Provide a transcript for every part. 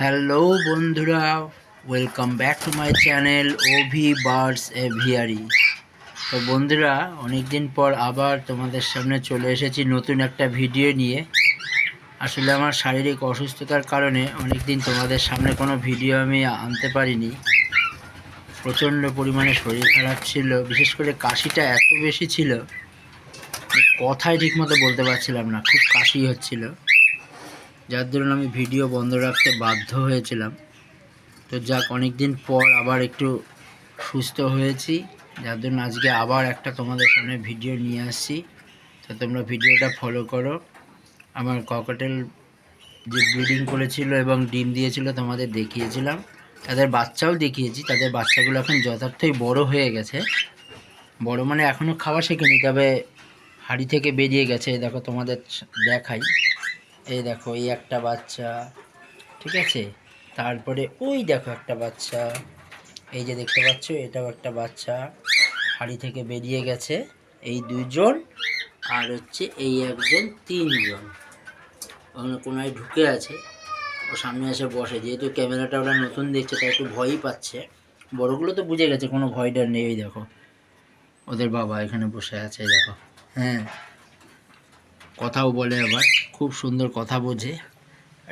Hello বন্ধুরা welcome back to my channel Ovi birds aviary তো বন্ধুরা অনেক দিন পর আবার তোমাদের সামনে চলে এসেছি নতুন একটা ভিডিও নিয়ে। আসলে আমার শারীরিক অসুস্থতার কারণে অনেক দিন তোমাদের সামনে কোনো ভিডিও আমি আনতে পারিনি। প্রচণ্ড পরিমাণে শরীর খারাপ ছিল, বিশেষ করে কাশিটা এত বেশি ছিল কথাই ঠিকমতো বলতে পারছিলাম না, খুব কাশি হচ্ছিল। যার দরুন আমি ভিডিও বন্ধ রাখতে বাধ্য হয়েছিলাম। তো যাক অনেক দিন পর আবার একটু সুস্থ হয়েছি। যার জন্য আজকে আবার একটা তোমাদের সামনে ভিডিও নিয়ে আসছি। তো তোমরা ভিডিওটা ফলো করো। আমার ককটেল যে ব্রিডিং করেছিল এবং ডিম দিয়েছিল তোমাদের দেখিয়েছিলাম। তাদের বাচ্চাও দেখিয়েছি। তাদের বাচ্চাগুলো এখন যথার্থই বড় হয়ে গেছে। বড় মানে এখনও খাওয়া শেখেনি, তবে হাড়ি থেকে বেরিয়ে গেছে। দেখো তোমাদের দেখাই। এই দেখো, এই একটা বাচ্চা, ঠিক আছে? তারপরে ওই দেখো একটা বাচ্চা। এই যে দেখতে পাচ্ছ, এটাও একটা বাচ্চা। হাড়ি থেকে বেরিয়ে গেছে এই দুইজন, আর হচ্ছে এই একজন তিনজন। ওখানে কোনায় ঢুকে আছে। ও সামনে এসে বসে। যেহেতু ক্যামেরাটা ওরা নতুন দেখছে, তাই একটু ভয়ই পাচ্ছে। বড়গুলো তো বুঝে গেছে, কোনো ভয় ডর নেই দেখো। ওদের বাবা এখানে বসে আছে দেখো। হ্যাঁ। কথাও বলে আবার। খুব সুন্দর কথা বোঝে।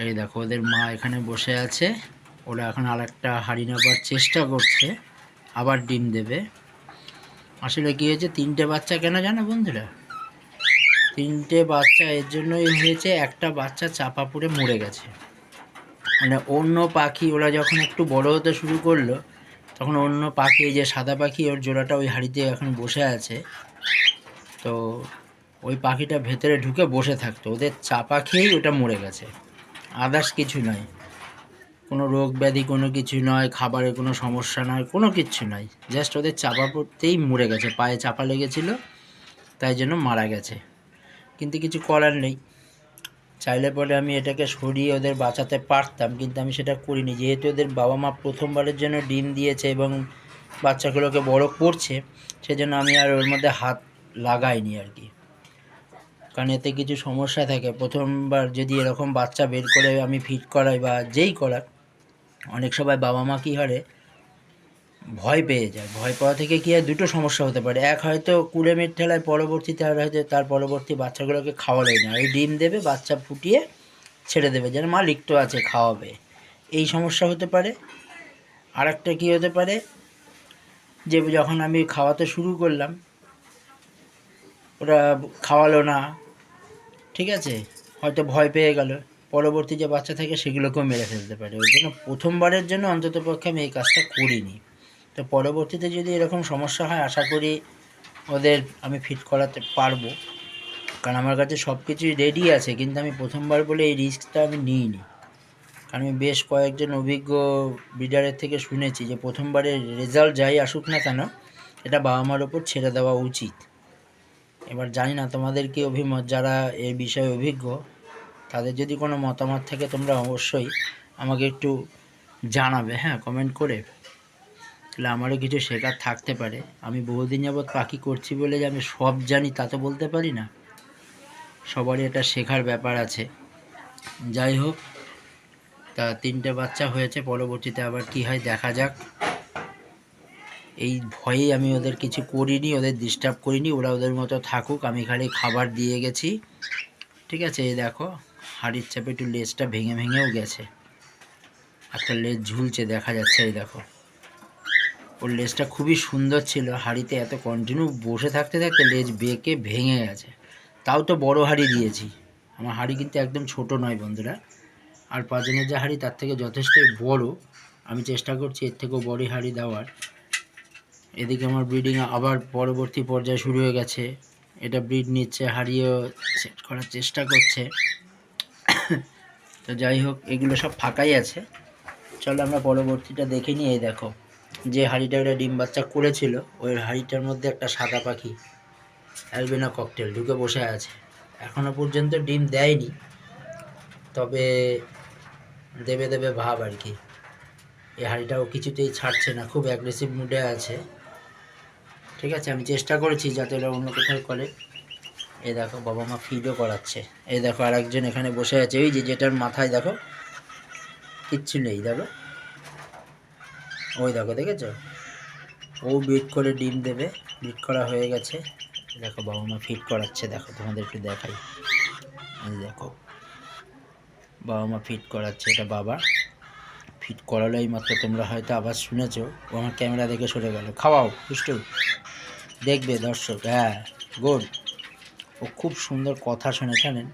এই দেখো, ওদের মা এখানে বসে আছে। ওরা এখন আর একটা হাড়ি নেবার চেষ্টা করছে, আবার ডিম দেবে। আসলে কী হয়েছে, তিনটে বাচ্চা কেন জানো বন্ধুরা? তিনটে বাচ্চা, এর জন্যই হয়েছে একটা বাচ্চা চাপা পড়ে মরে গেছে। মানে অন্য পাখি, ওরা যখন একটু বড় হতে শুরু করল, তখন অন্য পাখি যে সাদা পাখি, ওর জোড়াটা ওই হাড়িতে এখন বসে আছে। তো ওই পাখিটা ভেতরে ঢুকে বসে থাকতো। ওদের চাপা খেয়েই ওটা মরে গেছে। আদার্স কিছু নয় কোনো রোগ ব্যাধি কোনো কিছু নয় খাবারের কোনো সমস্যা নয়, কোনো কিচ্ছু নয় জাস্ট ওদের চাপা পড়তেই মরে গেছে। পায়ে চাপা লেগেছিল, তাই জন্য মারা গেছে। কিন্তু কিছু করার নেই। চাইলে পরে আমি এটাকে সরিয়ে ওদের বাঁচাতে পারতাম, কিন্তু আমি সেটা করিনি। যেহেতু ওদের বাবা মা প্রথমবারের জন্য ডিম দিয়েছে এবং বাচ্চাগুলোকে বড় করছে, সেজন্য আমি আর ওর মধ্যে হাত লাগাইনি আর কি। কারণ এতে কিছু সমস্যা থাকে। প্রথমবার যদি এরকম বাচ্চা বের করে আমি ফিট করাই বা যেই করাক, অনেক সময় বাবা মা কী হারে? ভয় পেয়ে যায়। ভয় পাওয়া থেকে কী হয় দুটো সমস্যা হতে পারে। এক হয়তো কুড়ে কুড়েমির ঠেলায় পরবর্তীতে আর হয়তো তার পরবর্তী বাচ্চাগুলোকে খাওয়ালেই না। ওই ডিম দেবে, বাচ্চা ফুটিয়ে ছেড়ে দেবে, যেন মালিক তো আছে, খাওয়াবে। এই সমস্যা হতে পারে। আর একটা কী হতে পারে? যে যখন আমি খাওয়াতে শুরু করলাম, ওরা খাওয়ালো না ঠিক আছে? হয়তো ভয় পেয়ে গেল। পরবর্তী যে বাচ্চা থাকে, সেগুলোকেও মেরে ফেলতে পারে। ওই জন্য প্রথমবারের জন্য অন্তত পক্ষে আমি এই কাজটা করিনি। তো পরবর্তীতে যদি এরকম সমস্যা হয়, আশা করি ওদের আমি ফিট করাতে পারব। কারণ আমার কাছে সব কিছুই রেডি আছে, কিন্তু আমি প্রথমবার বলে এই রিস্কটা আমি নিইনি। কারণ আমি বেশ কয়েকজন অভিজ্ঞ ব্রিডারের থেকে শুনেছি যে, প্রথমবারের রেজাল্ট যাই আসুক না কেন, এটা বাবা মার ওপর ছেড়ে দেওয়া উচিত। এবার জানি না তোমাদের কি অভিমত? যারা এই বিষয়ে অভিজ্ঞ, তাদের যদি কোনো মতামত থাকে তোমরা অবশ্যই আমাকে একটু জানাবে হ্যাঁ কমেন্ট করে। তাহলে আমারও কিছু শেখার থাকতে পারে। আমি বহুদিন যাবৎ পাখি করছি বলে যে আমি সব জানি, তা তো বলতে পারি না। সবারই এটা শেখার ব্যাপার আছে। যাই হোক, তা তিনটে বাচ্চা হয়েছে, পরবর্তীতে আবার কি হয় দেখা যাক। এই ভয়েই আমি ওদের কিছু করিনি, ওদের ডিস্টার্ব করিনি, ওরা ওদের মতো থাকুক, আমি খালি খাবার দিয়ে গেছি। ঠিক আছে, এই দেখো, হাড়ির চাপে একটু লেজটা ভেঙে ভেঙেও গেছে। একটা লেজ ঝুলছে, দেখা যাচ্ছে, এই দেখো। ওর লেজটা খুবই সুন্দর ছিল, হাড়িতে এত কন্টিনিউ বসে থাকতে থাকতে লেজ বেঁকে ভেঙে গেছে। তাও তো বড় হাড়ি দিয়েছি। আমার হাড়ি কিন্তু একদম ছোট নয়, বন্ধুরা। আর পাঁচজনের যে হাড়ি, তার থেকে যথেষ্টই বড়। আমি চেষ্টা করছি, এর থেকেও বড় হাড়ি দেওয়ার। এদিকে আমার ব্রিডিং আবার পরবর্তী পর্যায়ে শুরু হয়ে গেছে। এটা ব্রিড নিচ্ছে, হারিয়েও সেট করার চেষ্টা করছে। তো যাই হোক, এগুলো সব ফাঁকাই আছে। চলো আমরা পরবর্তীটা দেখে নিই, এই দেখো। যে হাঁড়িটা ওটা ডিম বাচ্চা করেছিল, ওই হাঁড়িটার মধ্যে একটা সাদা পাখি, অ্যালবেনা ককটেল, ঢুকে বসে আছে। এখনও পর্যন্ত ডিম দেয়নি। তবে দেবে দেবে ভাব আর কি। এই হাঁড়িটাও কিছুতেই ছাড়ছে না, খুব অ্যাগ্রেসিভ মুডে আছে। ঠিক আছে, আমি চেষ্টা করেছি যাতে ওরা অন্য কোথাও করে। এ দেখো, বাবা মা ফিডও করাচ্ছে। এই দেখো আর একজন এখানে বসে আছে। ওই যে যেটার মাথায়, দেখো, কিচ্ছু নেই, দেখো। ওই দেখো, দেখেছ? ও বিট করে ডিম দেবে বিট করা হয়ে গেছে। দেখো, বাবা মা ফিট করাচ্ছে। দেখো তোমাদের একটু দেখাই। এই দেখো, বাবা মা ফিট করাচ্ছে, এটা বাবা। ফিট করালোই মাত্র তোমরা হয়তো আবার শুনেছো। ও আমার ক্যামেরা দেখে সরে গেল। খাওয়াও, দুষ্টু। দেখবে দর্শক হ্যাঁ গুড। ও খুব সুন্দর কথা শোনে, জানেন?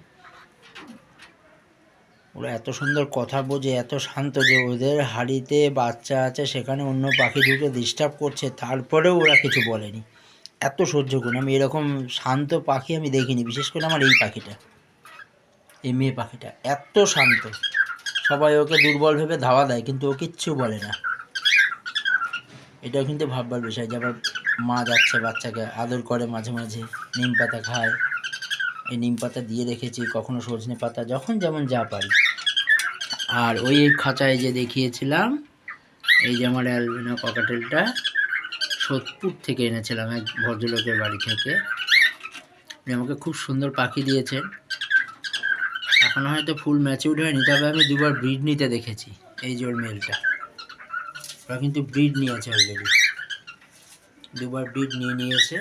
ওরা এত সুন্দর কথা বোঝে, এত শান্ত যে ওদের হাড়িতে বাচ্চা আছে, সেখানে অন্য পাখি ঢুকে ডিস্টার্ব করছে, তারপরেও ওরা কিছু বলেনি। এত সহ্য করুন, আমি এরকম শান্ত পাখি আমি দেখিনি, বিশেষ করে আমার এই পাখিটা, এই মেয়ে পাখিটা। এত শান্ত। সবাই ওকে দুর্বল ভেবে ধাওয়া দেয়, কিন্তু ও কিচ্ছু বলে না। এটাও কিন্তু ভাববার বিষয় যে আবার মা যাচ্ছে বাচ্চাকে আদর করে মাঝে মাঝে, নিম পাতা খায়। এই নিম পাতা দিয়ে রেখেছি কখনো সজনে পাতা, যখন যেমন যা পারি। আর ওই খাঁচায় যে দেখিয়েছিলাম, এই যে আমার অ্যালবিনো ককাটেলটা, সোদপুর থেকে এনেছিলাম এক ভদ্রলোকের বাড়ি থেকে। উনি আমাকে খুব সুন্দর পাখি দিয়েছেন। এখনও হয়তো ফুল ম্যাচিউড হয়নি, তবে আমি দুবার ব্রিড নিতে দেখেছি, এই ওর মেলটা ওরা কিন্তু ব্রিড নিয়েছে অলরেডি দুবার ব্রিড নিয়ে নিয়েছে।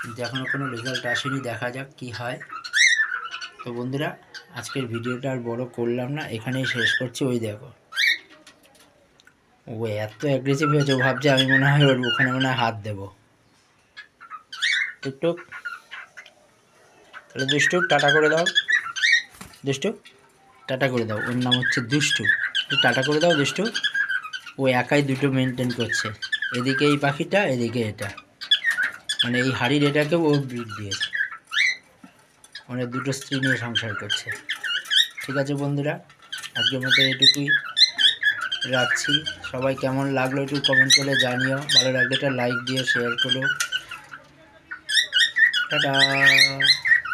কিন্তু এখনও কোনো রেজাল্ট আসেনি, দেখা যাক কি হয়। তো বন্ধুরা, আজকের ভিডিওটা আর বড় করলাম না, এখানেই শেষ করছি। ওই দেখো। ও, এত অ্যাগ্রেসিভ হয়েছে ভাবছে আমি মনে হয় ওর ওখানে মনে হয় হাত দেবো। টুকটুক তাহলে দুষ্টু, টাটা করে দাও। দুষ্টু, টাটা করে দাও। ওর নাম হচ্ছে দুষ্টু। টাটা করে দাও, দুষ্টু। ও একাই দুটো মেনটেন করছে। এদিকে এই পাখিটা, এদিকে এটা। মানে এই হাড়ির এটাকে ও ব্রিড দিয়েছে। মানে দুটো স্ত্রী নিয়ে সংসার করছে। ঠিক আছে বন্ধুরা, আজকের মতো এটুকুই। রাখছি। সবাই কেমন লাগল একটু কমেন্ট করে জানিও। ভালো লাগলে একটা লাইক দিও শেয়ার করো। টাটা!